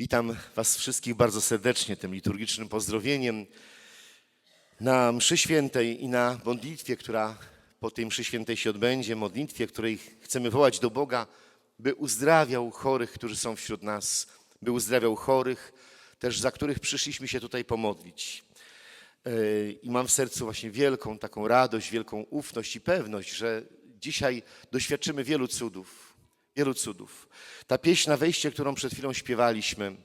Witam Was wszystkich bardzo serdecznie tym liturgicznym pozdrowieniem na mszy świętej i na modlitwie, która po tej mszy świętej się odbędzie, modlitwie, której chcemy wołać do Boga, by uzdrawiał chorych, którzy są wśród nas, by uzdrawiał chorych, też za których przyszliśmy się tutaj pomodlić. Yy, I mam w sercu właśnie wielką taką radość, wielką ufność i pewność, że dzisiaj doświadczymy wielu cudów, wielu cudów. Ta pieśń na wejście, którą przed chwilą śpiewaliśmy,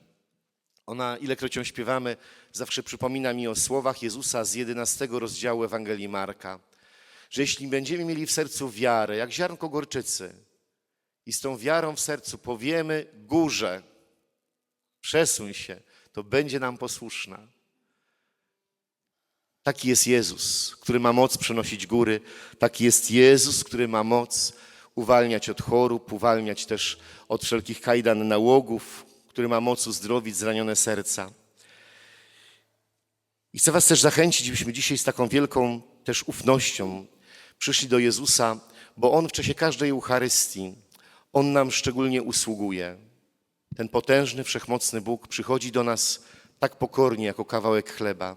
ona, ilekroć ją śpiewamy, zawsze przypomina mi o słowach Jezusa z 11 rozdziału Ewangelii Marka, że jeśli będziemy mieli w sercu wiarę, jak ziarnko gorczycy, i z tą wiarą w sercu powiemy górze, przesuń się, to będzie nam posłuszna. Taki jest Jezus, który ma moc przenosić góry. Taki jest Jezus, który ma moc uwalniać od chorób, uwalniać też od wszelkich kajdan nałogów, który ma moc uzdrowić zranione serca. I chcę Was też zachęcić, byśmy dzisiaj z taką wielką też ufnością przyszli do Jezusa, bo On w czasie każdej Eucharystii, On nam szczególnie usługuje. Ten potężny, wszechmocny Bóg przychodzi do nas tak pokornie, jako kawałek chleba.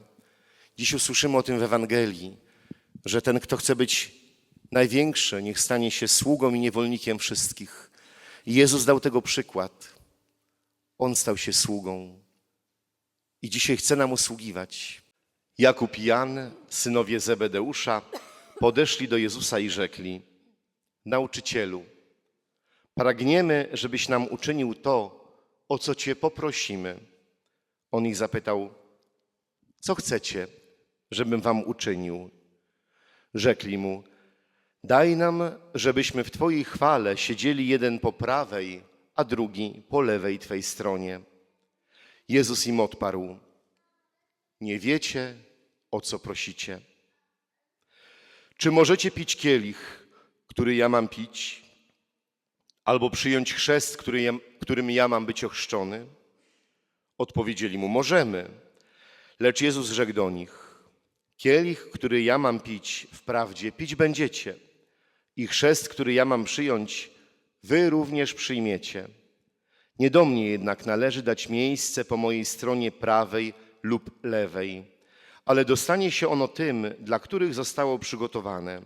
Dziś usłyszymy o tym w Ewangelii, że ten, kto chce być największy, niech stanie się sługą i niewolnikiem wszystkich. Jezus dał tego przykład. On stał się sługą i dzisiaj chce nam usługiwać. Jakub i Jan, synowie Zebedeusza, podeszli do Jezusa i rzekli: Nauczycielu, pragniemy, żebyś nam uczynił to, o co Cię poprosimy. On ich zapytał: Co chcecie, żebym Wam uczynił? Rzekli mu: Daj nam, żebyśmy w Twojej chwale siedzieli jeden po prawej, a drugi po lewej Twej stronie. Jezus im odparł: Nie wiecie, o co prosicie. Czy możecie pić kielich, który ja mam pić, albo przyjąć chrzest, którym ja mam być ochrzczony? Odpowiedzieli mu: Możemy. Lecz Jezus rzekł do nich: Kielich, który ja mam pić, wprawdzie pić będziecie, i chrzest, który ja mam przyjąć, wy również przyjmiecie. Nie do mnie jednak należy dać miejsce po mojej stronie prawej lub lewej, ale dostanie się ono tym, dla których zostało przygotowane.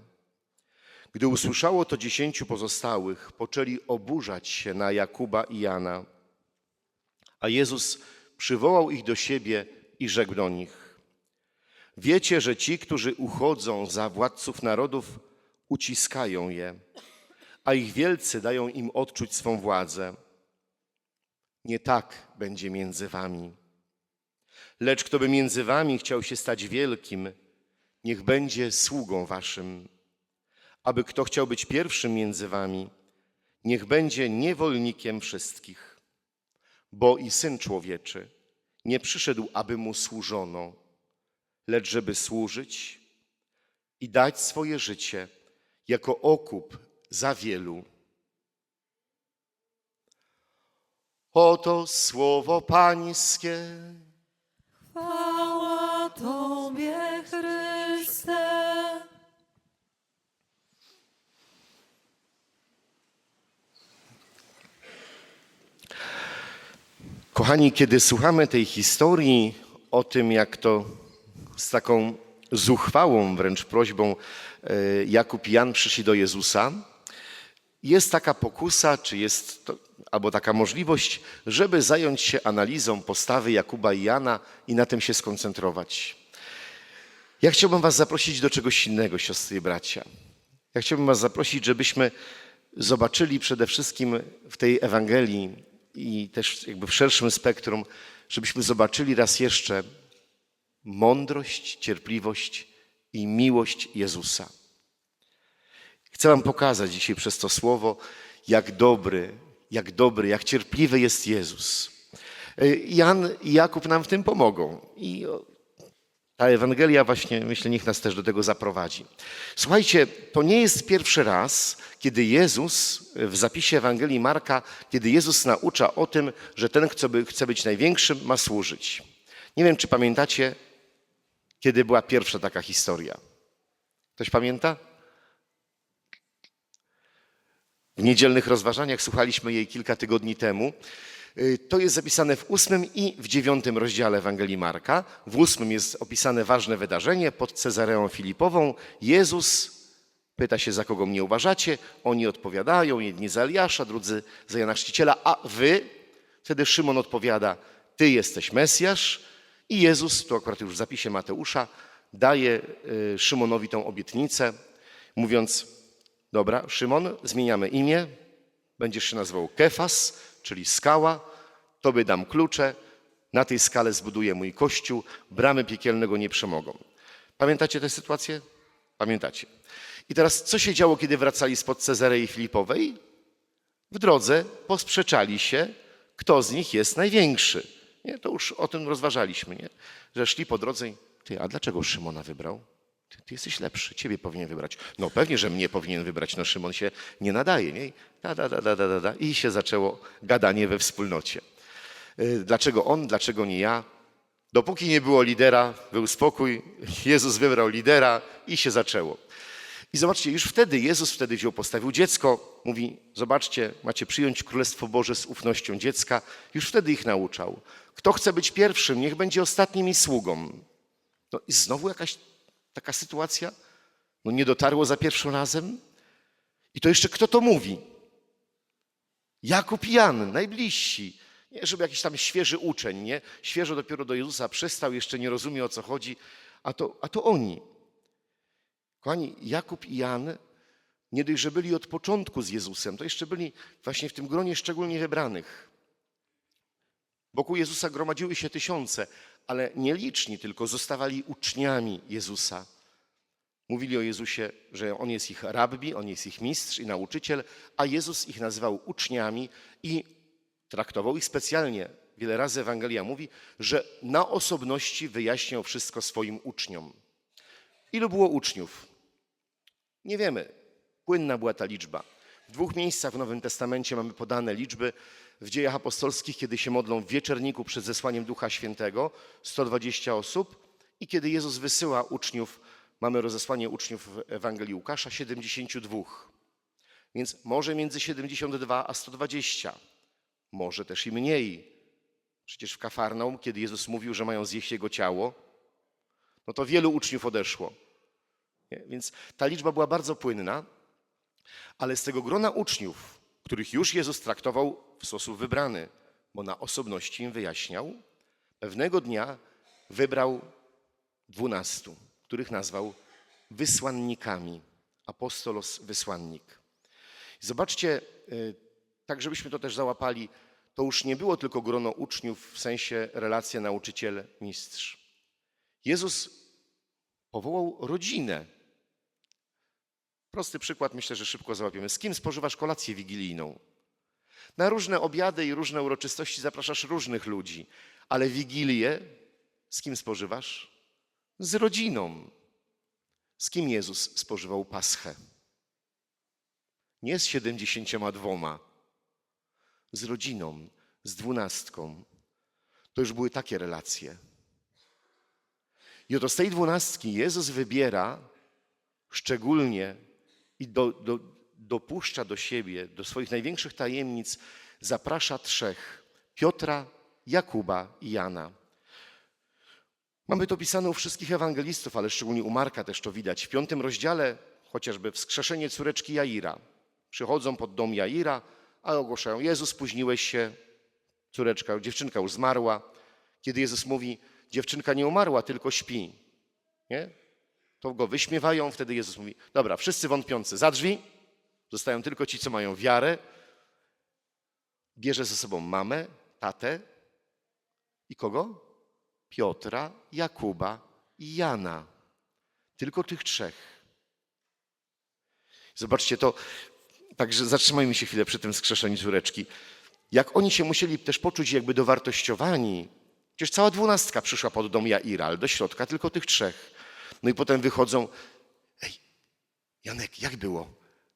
Gdy usłyszało to dziesięciu pozostałych, poczęli oburzać się na Jakuba i Jana. A Jezus przywołał ich do siebie i rzekł do nich: Wiecie, że ci, którzy uchodzą za władców narodów, uciskają je, a ich wielcy dają im odczuć swą władzę. Nie tak będzie między wami. Lecz kto by między wami chciał się stać wielkim, niech będzie sługą waszym. Aby kto chciał być pierwszym między wami, niech będzie niewolnikiem wszystkich. Bo i Syn Człowieczy nie przyszedł, aby mu służono, lecz żeby służyć i dać swoje życie jako okup za wielu. Oto słowo Pańskie. Chwała Tobie, Chryste. Kochani, kiedy słuchamy tej historii o tym, jak to z taką zuchwałą wręcz prośbą e, Jakub i Jan przyszli do Jezusa, jest taka pokusa, czy jest to, albo taka możliwość, żeby zająć się analizą postawy Jakuba i Jana i na tym się skoncentrować. Ja chciałbym Was zaprosić do czegoś innego, siostry i bracia. Ja chciałbym Was zaprosić, żebyśmy zobaczyli przede wszystkim w tej Ewangelii i też jakby w szerszym spektrum, żebyśmy zobaczyli raz jeszcze mądrość, cierpliwość i miłość Jezusa. Chcę Wam pokazać dzisiaj przez to słowo, jak dobry, jak dobry, jak cierpliwy jest Jezus. Jan i Jakub nam w tym pomogą. I ta Ewangelia właśnie, myślę, niech nas też do tego zaprowadzi. Słuchajcie, to nie jest pierwszy raz, kiedy Jezus w zapisie Ewangelii Marka, kiedy Jezus naucza o tym, że ten, kto chce być największym, ma służyć. Nie wiem, czy pamiętacie, kiedy była pierwsza taka historia. Ktoś pamięta? W niedzielnych rozważaniach słuchaliśmy jej kilka tygodni temu. Y, To jest zapisane w ósmym i w dziewiątym rozdziale Ewangelii Marka. W ósmym jest opisane ważne wydarzenie pod Cezareą Filipową. Jezus pyta się, za kogo mnie uważacie. Oni odpowiadają, jedni za Eliasza, drudzy za Jana Chrzciciela, a wy? Wtedy Szymon odpowiada, ty jesteś Mesjasz. I Jezus, tu akurat już w zapisie Mateusza, daje y, Szymonowi tą obietnicę, mówiąc, dobra, Szymon, zmieniamy imię, będziesz się nazywał Kefas, czyli skała, tobie dam klucze, na tej skale zbuduję mój kościół, bramy piekielne go nie przemogą. Pamiętacie tę sytuację? Pamiętacie. I teraz, co się działo, kiedy wracali spod Cezarei Filipowej? W drodze posprzeczali się, kto z nich jest największy. Nie? To już o tym rozważaliśmy, nie? że szli po drodze i ty, a dlaczego Szymona wybrał? Ty, ty jesteś lepszy, ciebie powinien wybrać. No pewnie, że mnie powinien wybrać, no Szymon się nie nadaje. Nie? Da, da, da, da, da, da. I się zaczęło gadanie we wspólnocie. Y, Dlaczego on, dlaczego nie ja? Dopóki nie było lidera, był spokój, Jezus wybrał lidera i się zaczęło. I zobaczcie, już wtedy Jezus wtedy wziął, postawił dziecko, mówi, zobaczcie, macie przyjąć Królestwo Boże z ufnością dziecka. Już wtedy ich nauczał. Kto chce być pierwszym, niech będzie ostatnim i sługą. No i znowu jakaś taka sytuacja? No nie dotarło za pierwszym razem? I to jeszcze kto to mówi? Jakub i Jan, najbliżsi. Nie, żeby jakiś tam świeży uczeń, nie? Świeżo dopiero do Jezusa przystał, jeszcze nie rozumie o co chodzi, a to, a to oni. Kochani, Jakub i Jan nie dość, że byli od początku z Jezusem, to jeszcze byli właśnie w tym gronie szczególnie wybranych. Wokół Jezusa gromadziły się tysiące, ale nieliczni tylko zostawali uczniami Jezusa. Mówili o Jezusie, że On jest ich rabbi, On jest ich mistrz i nauczyciel, a Jezus ich nazywał uczniami i traktował ich specjalnie. Wiele razy Ewangelia mówi, że na osobności wyjaśniał wszystko swoim uczniom. Ilu było uczniów? Nie wiemy. Płynna była ta liczba. W dwóch miejscach w Nowym Testamencie mamy podane liczby. W dziejach apostolskich, kiedy się modlą w wieczerniku przed zesłaniem Ducha Świętego, 120 osób. I kiedy Jezus wysyła uczniów, mamy rozesłanie uczniów w Ewangelii Łukasza, 72. Więc może między 72 a 120. Może też i mniej. Przecież w Kafarnaum, kiedy Jezus mówił, że mają zjeść Jego ciało, no to wielu uczniów odeszło. Nie? Więc ta liczba była bardzo płynna, ale z tego grona uczniów, których już Jezus traktował w sposób wybrany, bo na osobności im wyjaśniał, pewnego dnia wybrał dwunastu, których nazwał wysłannikami. Apostolos wysłannik. Zobaczcie, y, tak żebyśmy to też załapali, to już nie było tylko grono uczniów w sensie relacja nauczyciel-mistrz. Jezus powołał rodzinę. Prosty przykład, myślę, że szybko załapiemy. Z kim spożywasz kolację wigilijną? Na różne obiady i różne uroczystości zapraszasz różnych ludzi, ale wigilię z kim spożywasz? Z rodziną. Z kim Jezus spożywał paschę? Nie z siedemdziesięcioma dwoma, z rodziną, z dwunastką. To już były takie relacje. I oto z tej dwunastki Jezus wybiera szczególnie i do, do, dopuszcza do siebie, do swoich największych tajemnic, zaprasza trzech: Piotra, Jakuba i Jana. Mamy to pisane u wszystkich ewangelistów, ale szczególnie u Marka też to widać. W piątym rozdziale, chociażby wskrzeszenie córeczki Jaira. Przychodzą pod dom Jaira, a ogłaszają: Jezus, spóźniłeś się, córeczka, dziewczynka już zmarła. Kiedy Jezus mówi: Dziewczynka nie umarła, tylko śpi. Nie? To go wyśmiewają, wtedy Jezus mówi: Dobra, wszyscy wątpiący za drzwi, zostają tylko ci, co mają wiarę. Bierze ze sobą mamę, tatę i kogo? Piotra, Jakuba i Jana. Tylko tych trzech. Zobaczcie to, także zatrzymajmy się chwilę przy tym skrzeszeniu córeczki. Jak oni się musieli też poczuć jakby dowartościowani. Przecież cała dwunastka przyszła pod dom Jaira, ale do środka tylko tych trzech. No i potem wychodzą, ej, Janek, jak było?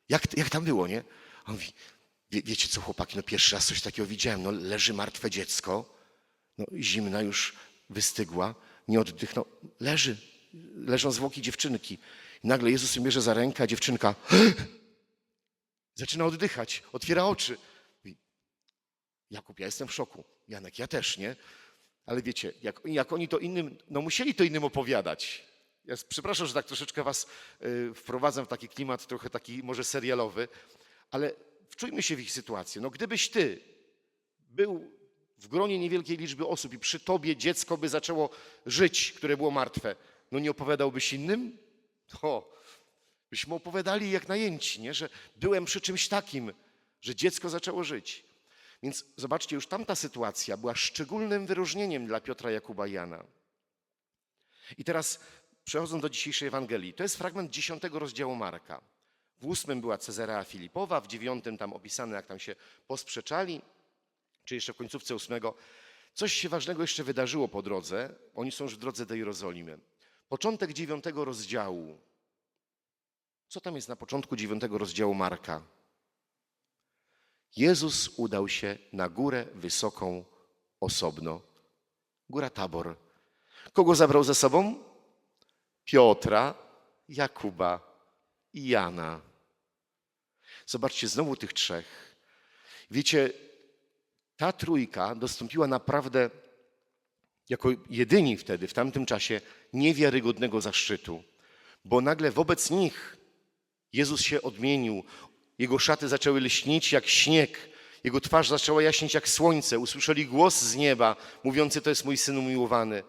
Jak, jak tam było, nie? A on mówi, wie, wiecie co chłopaki, no pierwszy raz coś takiego widziałem, no leży martwe dziecko, no zimna już wystygła, nie oddych, no leży, leżą zwłoki dziewczynki. I nagle Jezus ją bierze za rękę, a dziewczynka zaczyna oddychać, otwiera oczy. Jakub, ja jestem w szoku. Janek, ja też, nie? Ale wiecie, jak, jak oni to innym, no musieli to innym opowiadać. Ja przepraszam, że tak troszeczkę was y, wprowadzam w taki klimat trochę taki może serialowy, ale wczujmy się w ich sytuację. No gdybyś ty był w gronie niewielkiej liczby osób i przy tobie dziecko by zaczęło żyć, które było martwe, no nie opowiadałbyś innym? To byśmy opowiadali jak najęci, nie? że byłem przy czymś takim, że dziecko zaczęło żyć. Więc zobaczcie, już tamta sytuacja była szczególnym wyróżnieniem dla Piotra, Jakuba Jana. I teraz przechodząc do dzisiejszej Ewangelii, to jest fragment dziesiątego rozdziału Marka. W ósmym była Cezarea Filipowa, w dziewiątym tam opisane, jak tam się posprzeczali, czy jeszcze w końcówce ósmego. Coś się ważnego jeszcze wydarzyło po drodze. Oni są już w drodze do Jerozolimy. Początek dziewiątego rozdziału. Co tam jest na początku dziewiątego rozdziału Marka? Jezus udał się na górę wysoką osobno. Góra Tabor. Kogo zabrał ze sobą? Piotra, Jakuba i Jana. Zobaczcie, znowu tych trzech. Wiecie, ta trójka dostąpiła naprawdę jako jedyni wtedy, w tamtym czasie, niewiarygodnego zaszczytu, bo nagle wobec nich Jezus się odmienił, jego szaty zaczęły lśnić jak śnieg, jego twarz zaczęła jaśnieć jak słońce, usłyszeli głos z nieba mówiący, to jest mój syn umiłowany.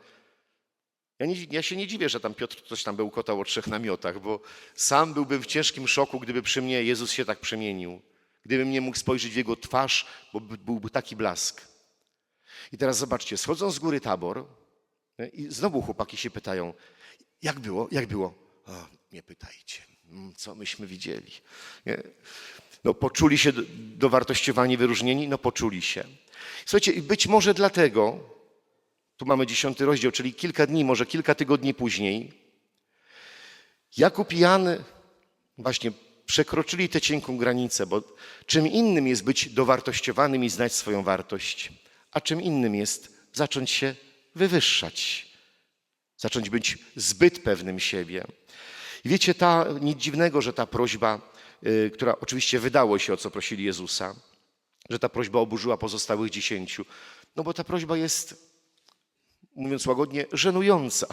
Ja, nie, ja się nie dziwię, że tam Piotr coś tam bełkotał o trzech namiotach, bo sam byłbym w ciężkim szoku, gdyby przy mnie Jezus się tak przemienił. Gdybym nie mógł spojrzeć w jego twarz, bo by- byłby taki blask. I teraz zobaczcie, schodzą z góry tabor i znowu chłopaki się pytają, jak było, jak było? O, nie pytajcie, Mm, co myśmy widzieli. Nie? No, poczuli się do- dowartościowani, wyróżnieni? No poczuli się. Słuchajcie, być może dlatego, tu mamy dziesiąty rozdział, czyli kilka dni, może kilka tygodni później, Jakub i Jan właśnie przekroczyli tę cienką granicę, bo czym innym jest być dowartościowanym i znać swoją wartość, a czym innym jest zacząć się wywyższać, zacząć być zbyt pewnym siebie. I wiecie, ta, nic dziwnego, że ta prośba, y, która oczywiście wydało się, o co prosili Jezusa, że ta prośba oburzyła pozostałych dziesięciu, no bo ta prośba jest, mówiąc łagodnie, żenująca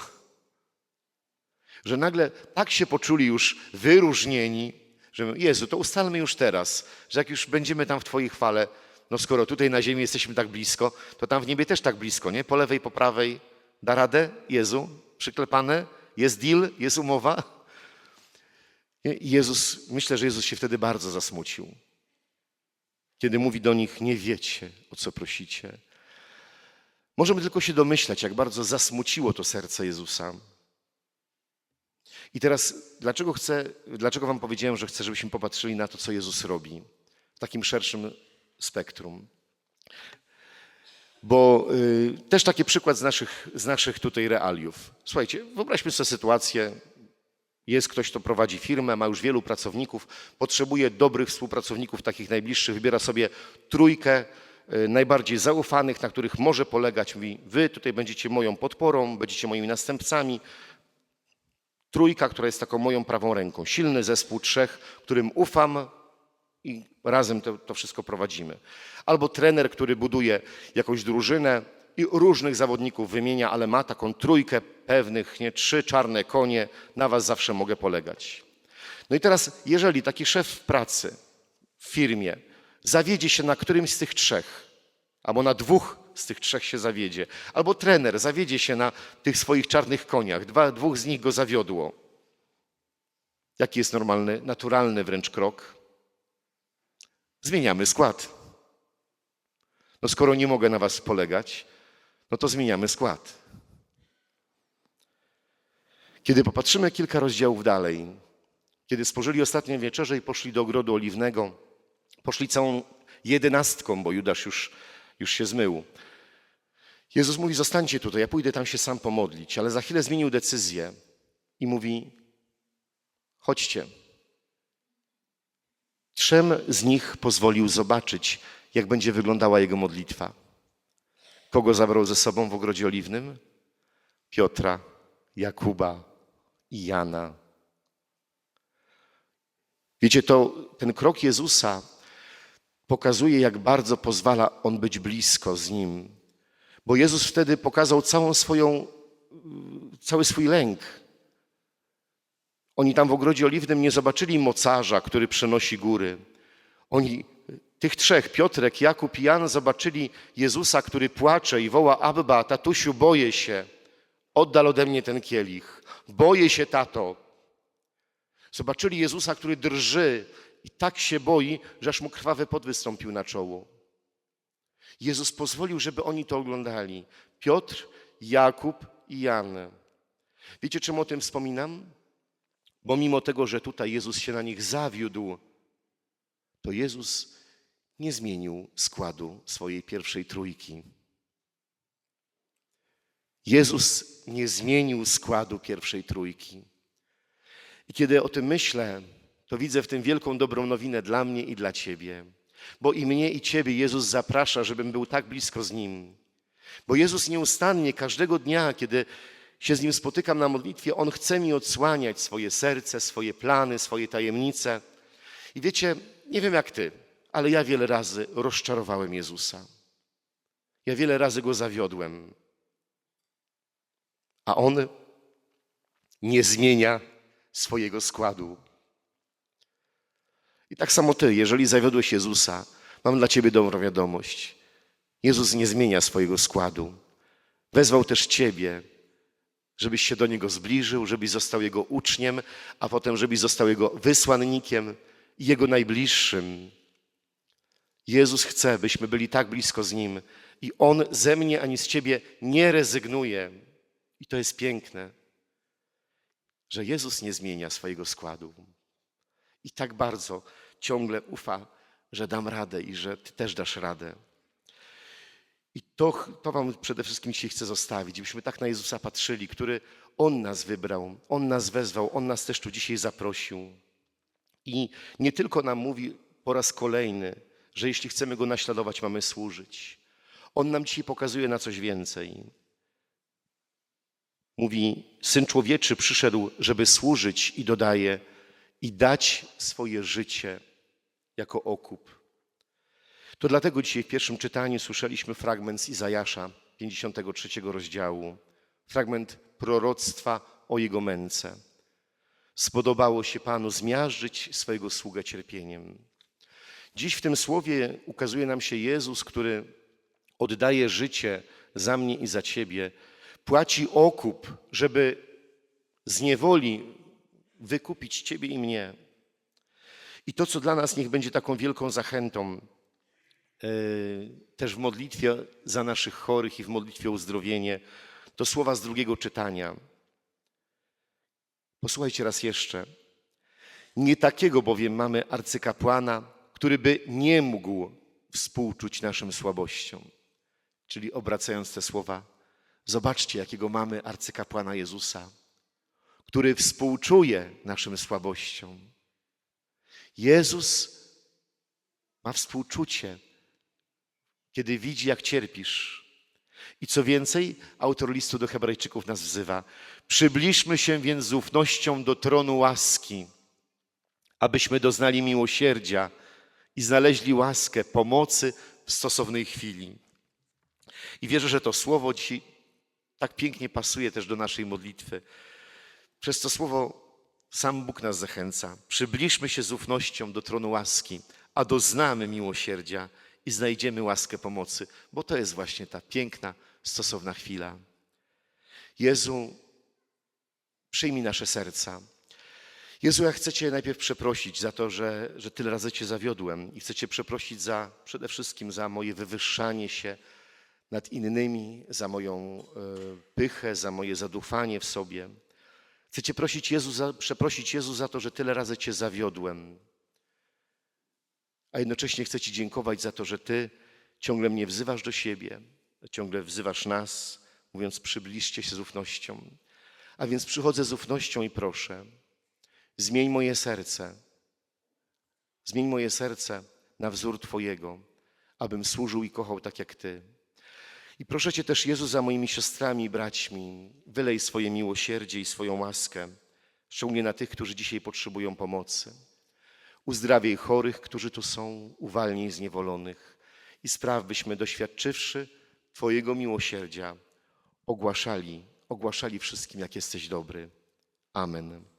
że nagle tak się poczuli już wyróżnieni, że Jezu, to ustalmy już teraz, że jak już będziemy tam w Twojej chwale, no skoro tutaj na ziemi jesteśmy tak blisko, to tam w niebie też tak blisko, nie? Po lewej, po prawej. Da radę? Jezu? Przyklepane? Jest deal? Jest umowa? Jezus, myślę, że Jezus się wtedy bardzo zasmucił. Kiedy mówi do nich, nie wiecie, o co prosicie. Możemy tylko się domyślać, jak bardzo zasmuciło to serce Jezusa. I teraz, dlaczego chcę, dlaczego wam powiedziałem, że chcę, żebyśmy popatrzyli na to, co Jezus robi w takim szerszym spektrum? Bo y, też taki przykład z naszych, z naszych tutaj realiów. Słuchajcie, wyobraźmy sobie sytuację, jest ktoś, kto prowadzi firmę, ma już wielu pracowników, potrzebuje dobrych współpracowników, takich najbliższych, wybiera sobie trójkę najbardziej zaufanych, na których może polegać. Mówi, wy tutaj będziecie moją podporą, będziecie moimi następcami, trójka, która jest taką moją prawą ręką. Silny zespół trzech, którym ufam i razem to, to wszystko prowadzimy. Albo trener, który buduje jakąś drużynę i różnych zawodników wymienia, ale ma taką trójkę pewnych, nie trzy czarne konie, na was zawsze mogę polegać. No i teraz, jeżeli taki szef pracy, w firmie zawiedzie się na którymś z tych trzech, albo na dwóch z tych trzech się zawiedzie, albo trener zawiedzie się na tych swoich czarnych koniach, dwa, dwóch z nich go zawiodło. Jaki jest normalny, naturalny wręcz krok? Zmieniamy skład. No skoro nie mogę na was polegać, no to zmieniamy skład. Kiedy popatrzymy kilka rozdziałów dalej, kiedy spożyli ostatnią wieczerzę i poszli do ogrodu oliwnego, poszli całą jedenastką, bo Judasz już, już się zmył. Jezus mówi, zostańcie tutaj, ja pójdę tam się sam pomodlić, ale za chwilę zmienił decyzję i mówi, chodźcie. Trzem z nich pozwolił zobaczyć, jak będzie wyglądała jego modlitwa. Kogo zabrał ze sobą w ogrodzie oliwnym? Piotra, Jakuba i Jana. Wiecie, to ten krok Jezusa pokazuje, jak bardzo pozwala on być blisko z nim. Bo Jezus wtedy pokazał całą swoją, cały swój lęk. Oni tam w ogrodzie oliwnym nie zobaczyli mocarza, który przenosi góry. Oni, tych trzech, Piotrek, Jakub i Jan, zobaczyli Jezusa, który płacze i woła: Abba, tatusiu, boję się. Oddal ode mnie ten kielich. Boję się, tato. Zobaczyli Jezusa, który drży i tak się boi, że aż mu krwawy pot wystąpił na czoło. Jezus pozwolił, żeby oni to oglądali. Piotr, Jakub i Jan. Wiecie, czemu o tym wspominam? Bo mimo tego, że tutaj Jezus się na nich zawiódł, to Jezus nie zmienił składu swojej pierwszej trójki. Jezus nie zmienił składu pierwszej trójki. I kiedy o tym myślę, to widzę w tym wielką dobrą nowinę dla mnie i dla Ciebie. Bo i mnie, i Ciebie Jezus zaprasza, żebym był tak blisko z Nim. Bo Jezus nieustannie, każdego dnia, kiedy się z Nim spotykam na modlitwie, On chce mi odsłaniać swoje serce, swoje plany, swoje tajemnice. I wiecie, nie wiem jak Ty, ale ja wiele razy rozczarowałem Jezusa. Ja wiele razy Go zawiodłem. A On nie zmienia swojego składu. I tak samo Ty, jeżeli zawiodłeś Jezusa, mam dla Ciebie dobrą wiadomość. Jezus nie zmienia swojego składu. Wezwał też Ciebie, żebyś się do Niego zbliżył, żebyś został Jego uczniem, a potem, żebyś został Jego wysłannikiem i Jego najbliższym. Jezus chce, byśmy byli tak blisko z Nim i On ze mnie ani z Ciebie nie rezygnuje. I to jest piękne, że Jezus nie zmienia swojego składu. I tak bardzo ciągle ufa, że dam radę i że Ty też dasz radę. I to, to Wam przede wszystkim dzisiaj chcę zostawić, byśmy tak na Jezusa patrzyli, który On nas wybrał, On nas wezwał, On nas też tu dzisiaj zaprosił. I nie tylko nam mówi po raz kolejny, że jeśli chcemy Go naśladować, mamy służyć. On nam dzisiaj pokazuje na coś więcej. Mówi, Syn Człowieczy przyszedł, żeby służyć i dodaje, i dać swoje życie jako okup. To dlatego dzisiaj w pierwszym czytaniu słyszeliśmy fragment z Izajasza 53 rozdziału, fragment proroctwa o Jego męce. Spodobało się Panu zmiażdżyć swojego sługę cierpieniem. Dziś w tym słowie ukazuje nam się Jezus, który oddaje życie za mnie i za Ciebie, płaci okup, żeby z niewoli wykupić Ciebie i mnie. I to, co dla nas niech będzie taką wielką zachętą, yy, też w modlitwie za naszych chorych i w modlitwie o uzdrowienie, to słowa z drugiego czytania. Posłuchajcie raz jeszcze. Nie takiego bowiem mamy arcykapłana, który by nie mógł współczuć naszym słabościom. Czyli obracając te słowa, zobaczcie, jakiego mamy arcykapłana Jezusa, który współczuje naszym słabościom. Jezus ma współczucie, kiedy widzi, jak cierpisz. I co więcej, autor listu do Hebrajczyków nas wzywa: Przybliżmy się więc z ufnością do tronu łaski, abyśmy doznali miłosierdzia i znaleźli łaskę pomocy w stosownej chwili. I wierzę, że to słowo dzisiaj tak pięknie pasuje też do naszej modlitwy. Przez to słowo sam Bóg nas zachęca. Przybliżmy się z ufnością do tronu łaski, a doznamy miłosierdzia i znajdziemy łaskę pomocy, bo to jest właśnie ta piękna, stosowna chwila. Jezu, przyjmij nasze serca. Jezu, ja chcę Cię najpierw przeprosić za to, że, że tyle razy Cię zawiodłem i chcę Cię przeprosić za, przede wszystkim za moje wywyższanie się nad innymi, za moją e, pychę, za moje zadufanie w sobie. Chcę Cię prosić, Jezu, za, przeprosić Jezu za to, że tyle razy Cię zawiodłem. A jednocześnie chcę Ci dziękować za to, że Ty ciągle mnie wzywasz do siebie, ciągle wzywasz nas, mówiąc przybliżcie się z ufnością. A więc przychodzę z ufnością i proszę, zmień moje serce, zmień moje serce na wzór Twojego, abym służył i kochał tak jak Ty. I proszę Cię też, Jezu, za moimi siostrami i braćmi, wylej swoje miłosierdzie i swoją łaskę, szczególnie na tych, którzy dzisiaj potrzebują pomocy. Uzdrawiaj chorych, którzy tu są, uwalnij zniewolonych i spraw, byśmy doświadczywszy Twojego miłosierdzia, ogłaszali, ogłaszali wszystkim, jak jesteś dobry. Amen.